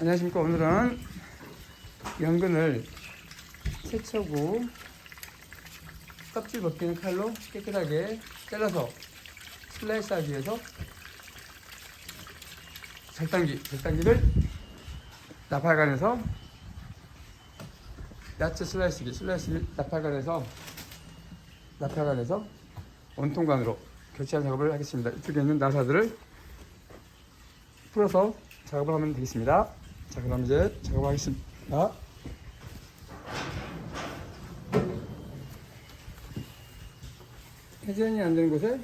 안녕하십니까 오늘은 연근을 세척후 껍질 벗기는 칼로 깨끗하게 잘라서 슬라이스 하기 위해서 절단기, 절단기를 나팔관에서 야채 슬라이스기, 슬라이스기 나팔관에서 나팔관에서 원통관으로 교체한 작업을 하겠습니다. 이쪽에 있는 나사들을 풀어서 작업을 하면 되겠습니다. 자, 그럼 이제 작업하겠습니다. 회전이 안 되는 곳에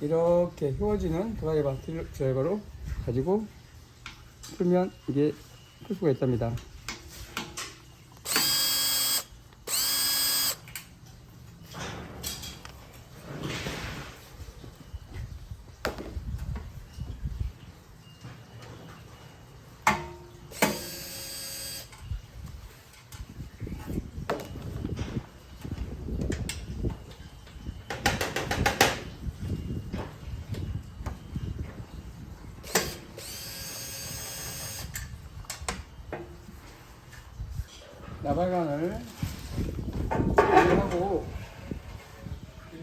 이렇게 휘어지는 드라이버, 드라이버로 가지고 풀면 이게 풀 수가 있답니다. 나발관을 하고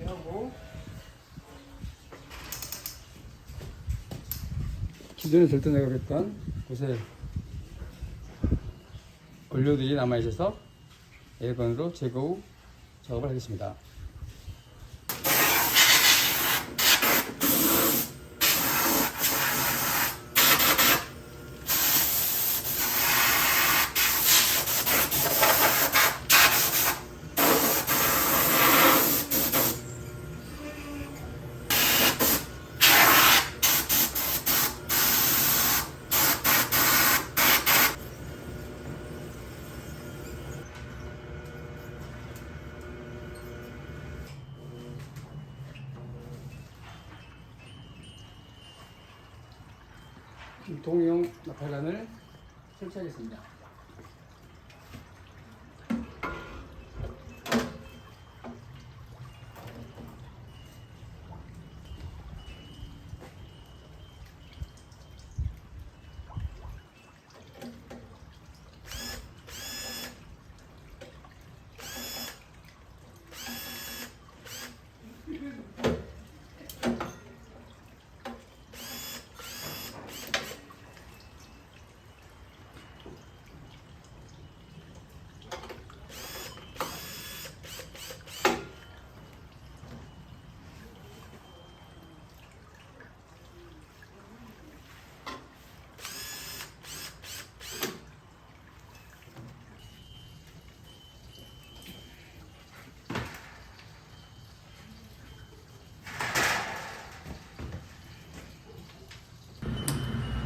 하고 기존에 절단작업했던 곳에 원료들이 남아 있어서 에어건으로 제거 후 작업을 하겠습니다. 동용 나팔관을 설치하겠습니다.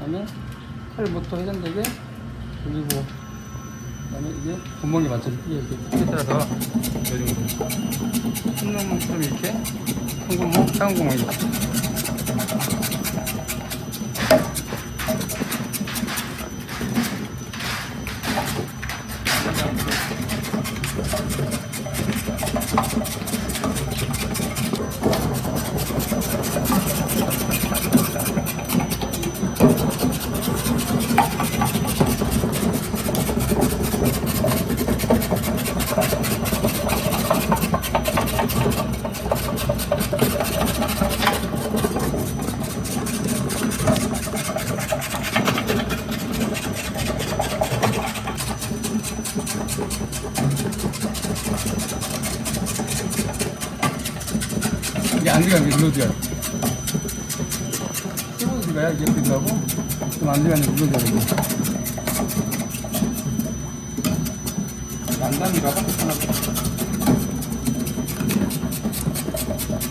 다음에 칼 모터 회전되게 돌리고 그다음에 이게 구멍이 이게 이렇게 크기에 따라서 큰 구멍처럼 이렇게 큰 구멍, 작은 구멍 이 이게 안 들어가면 이게 눌러줘요. 키보드 들어가야 이게 들어가고 좀안 들어가면 눌러줘야 봐.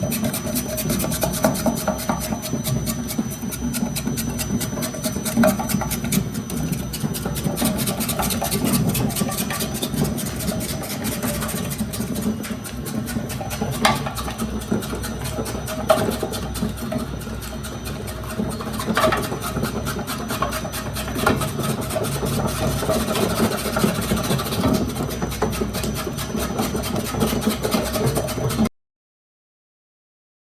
하나.